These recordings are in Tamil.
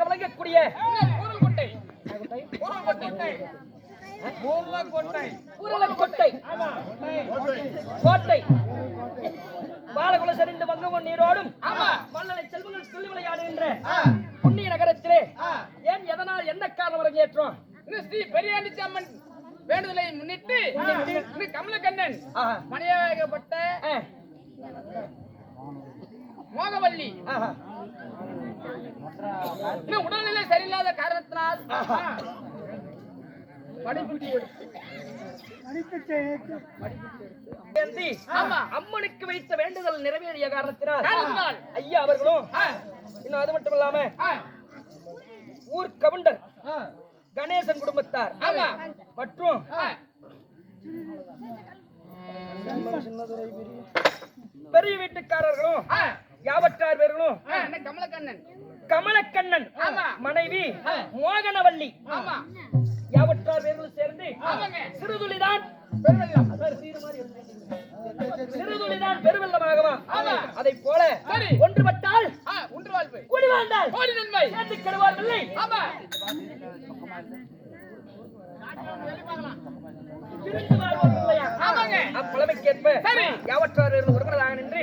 பாகமாக விளங்கக்கூடிய கோட்டை. பாலகுல சரிந்து வங்கமும் நீரோடும் ஆமா. மல்லலை செல்வங்கள் சொல்லி விளையாடுகின்ற புண்ணிய நகரத்திலே ஏன் எதனால் என்ன காரணம் அரங்கேற்றோம் ஸ்ரீ பெரியாண்டிச்சி அம்மன் வேண்டுதலை முன்னிட்டு கமலக்கண்ணன் ஆ, மோகவல்லி. இன்னும் உடல்நிலை சரியில்லாத காரணத்தினால். அம்மனுக்கு வைத்த வேண்டுதல் நிறைவேறிய காரணத்தினால். ஐயா அவர்களும் இன்னும் அது மட்டும் இல்லாம ஊர் கவுண்டர் கணேசன் குடும்பத்தார் ஆமா. மற்றும் கமலக்கண்ணன். கமலக்கண்ணன். மனைவி. மோகனவல்லி. யாவற்றார் சேர்ந்து சிறுதுளிதான் சிறுதுளிதான் பெருவெள்ளமாகவா. அதை போல. ஒன்றுபட்டால் வாழ்வு. குடி வாழ்ந்தால் கோடி நன்மை. சேர்ந்து ஆமாங்க. அப்பழமைக்கேற்ப. யாவற்றார் பேர்களும் ஒருவராக நின்று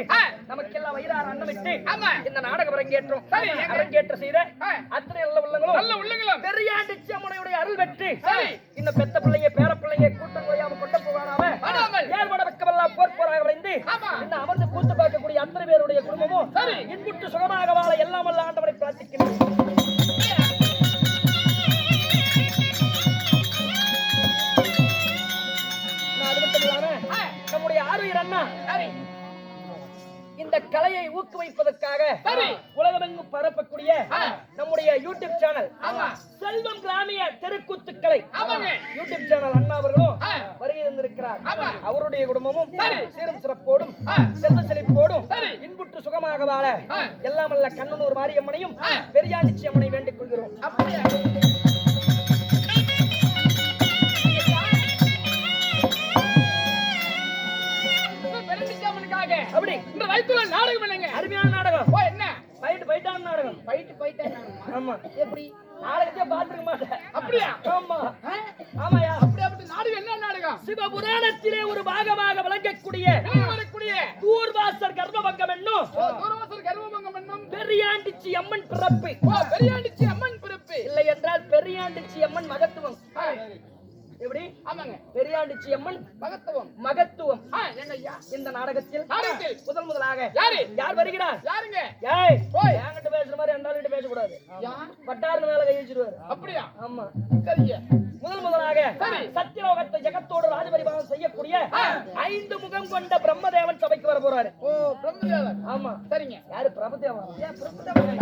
வயிறார் அன்னமிட்டு ஆமா. இந்த நாடகம் அரங்கேற்றம் சரி. அரங்கேற்ற செய்த ஆ. அத்தனை நல்ல உள்ளங்களும் நல்ல உள்ளங்களும் பெரியாண்டிச்சி அம்மனையுடைய அருள் சரி. இந்த பெத்த பிள்ளைங்க பேர பிள்ளைங்க கூட்டம் குறையாம கொண்ட போகாம. ஏற்பட வெக்கமெல்லாம் போர் போராக விளைந்து. இந்த அமர்ந்து கூத்து பார்க்கக்கூடிய அத்தனை பேருடைய குடும்பமும். இன்புற்று சுகமாக வாழ எல்லாம் வல்ல இந்த கலையை ஊக்குவிப்பதற்காக. உலகமெங்கும் பரப்பக்கூடிய. நம்முடைய யூடியூப் சேனல். செல்வம் கிராமிய ஆமாங்க. யூடியூப் சேனல் அண்ணா அவர்களும். வருகை தந்திருக்கிறார். அவருடைய குடும்பமும் சரி. சீரும் சிறப்போடும். செல்வ செழிப்போடும். இன்புற்று சுகமாக வாழ. எல்லாம் அல்ல கண்ணனூர் மாரியம்மனையும் ஆ. பெரியாண்டிச்சி அம்மனை வேண்டிக் கொள்கிறோம் அப்படியா ஆமா. எப்படி? நாடகத்தையே பார்த்துக்க மாட்டேன். அப்படியா? ஆமா? ஆமாயா. அப்படி அப்படி நாடகம் என்ன நாடகம் சிவபுராணத்திலே ஒரு பாகமாக விளங்கக்கூடிய வரக்கூடிய கூர்வாசர் கர்ப்பபங்கம் என்னும் என்னும்? பெரியாண்டிச்சி அம்மன் பிறப்பு. பெரியாண்டிச்சி அம்மன் பிறப்பு. இல்லை என்றால் பெரியாண்டிச்சி அம்மன் மகத்துவம். எப்படி? ஆமாங்க. பெரியாண்டிச்சி அம்மன் மகத்துவம். மகத்துவம். ஆ எங்க ஐயா இந்த நாடகத்தில் நாடகத்தில். முதல் முதலாக யாரு? யார் வருகிறார்? யாருங்க? ஏய் யார் பட்டாருன்னு மேல கை வச்சிருவாரு. அப்படியா? ஆமா. சரிங்க. முதல் முதலாக. சத்தியலோகத்தை ஜெகத்தோடு ராஜபரிபாலம் செய்யக்கூடிய ஐந்து முகம் கொண்ட பிரம்மதேவன் சபைக்கு வர போறாரு. ஓ பிரம்மதேவர் ஆமா. சரிங்க. யாரு? பிரபுதேவா பிரம்மதேவன்?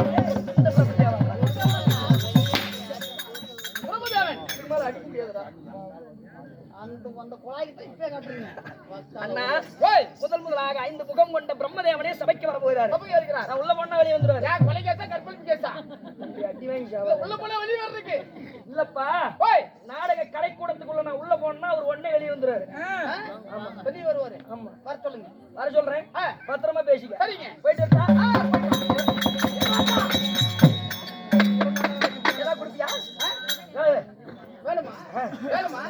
இதுக்கு மேல அடிக்க முடியாதுடா. முதல் முதலாக ஐந்து முகம் கொண்ட பிரம்மதேவனே சபைக்கு வர போகிறாரு. உள்ள போனா வெளியே வந்துருவாரு. அடி வாங்கி இல்ல, சாவா. உள்ள போனா வெளியே வர்றதுக்கு. இல்லப்பா ஓய். நாடக கலைக்கூடத்துக்குள்ள நான் உள்ள போனா அவர் உடனே வெளியே வந்துருவாரு ஆமா வெளியே வருவாரு. ஆமா. வர சொல்லுங்க. வர சொல்றேன். பத்திரமா பேசிக்க. சரிங்க. போயிட்டு வரட்டா? ஆ, போயிட்டு வாங்க. ஏதாவது கொடுப்பியா? ஏய், வேணுமா? வேணுமா?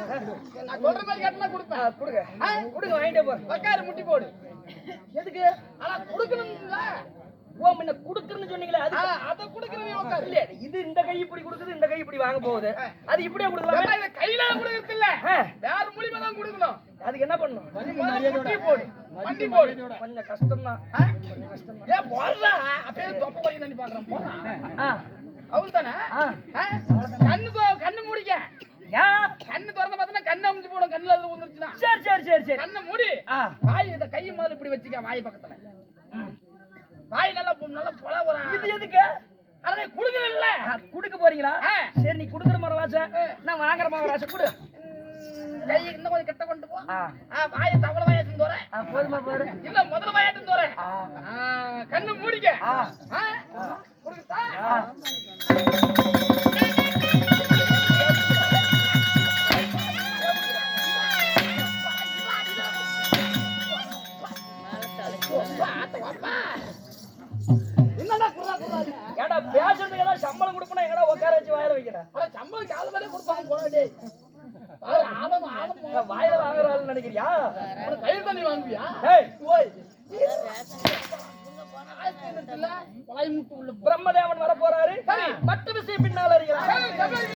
நான் சொல்ற மாதிரி கேட்டா ஆ, கொடுப்பேன் கொடுங்க கொடுங்க வாங்கிட்டே போறேன். உக்காரு முட்டி போடு. எதுக்கு? ஆனா கொடுக்கணும்ல. ஓ முன்ன சொன்னீங்களே அது ஆ, அத கொடுக்கறதே உக்காரு இல்ல இது இந்த கை இப்படி கொடுக்குது இந்த கை இப்படி வாங்க போகுது. அது இப்படியே கொடுக்கலாமே? இத கையில கொடுக்கறது இல்ல. வேற மூலியமா தான் கொடுக்கணும். அதுக்கு என்ன பண்ணும் போடு வண்டி போடு. கொஞ்சம் கஷ்டம் தான்? ஏன் போடுறா? அப்படியே தொப்ப பண்ணி தண்ணி பாக்குறேன். போடுறா ஆ. அவள் தானே. கண்ணு கண்ணு மூடிக்க. யா? கண்ணு திறந்து பார்த்தா கண்ணு அமுச்சு போடும் கண்ணுல அது வந்துருச்சுன்னா சரி சரி சரி சரி. கண்ணை மூடி வாய் இந்த கையை முதல்ல இப்படி வச்சுக்க வாய் பக்கத்துல. வாய் நல்லா பு- நல்லா பொல இது எதுக்கு? அதை குடுக்கல குடுக்க போறீங்களா. சரி நீ குடுக்குற மரவாச. நான் வாங்குற மரவாச குடு. கை இன்னும் கொஞ்சம் கிட்ட கொண்டு போ. வாயை தவள வாயாட்டும் தோற ஆ, போதுமா பாரு இல்ல முதல்ல வாயாட்டும் தோற ஆ. கண்ணு மூடிக்க. ஆ. ஏடா பேசுறதுக்கு ஏதாவது சம்பளம் எங்கடா உட்கார வச்சு வாயில வைக்கிறேன் சம்பளம் காது கொடுப்பாங்க போங்க. வாயில வாங்குற ஆள் நினைக்கிறியா? கயிறு தண்ணி வாங்குவியா? ஓய் பிரம்மதேவன் வர போறாரு மற்ற விஷயம் பின்னால்.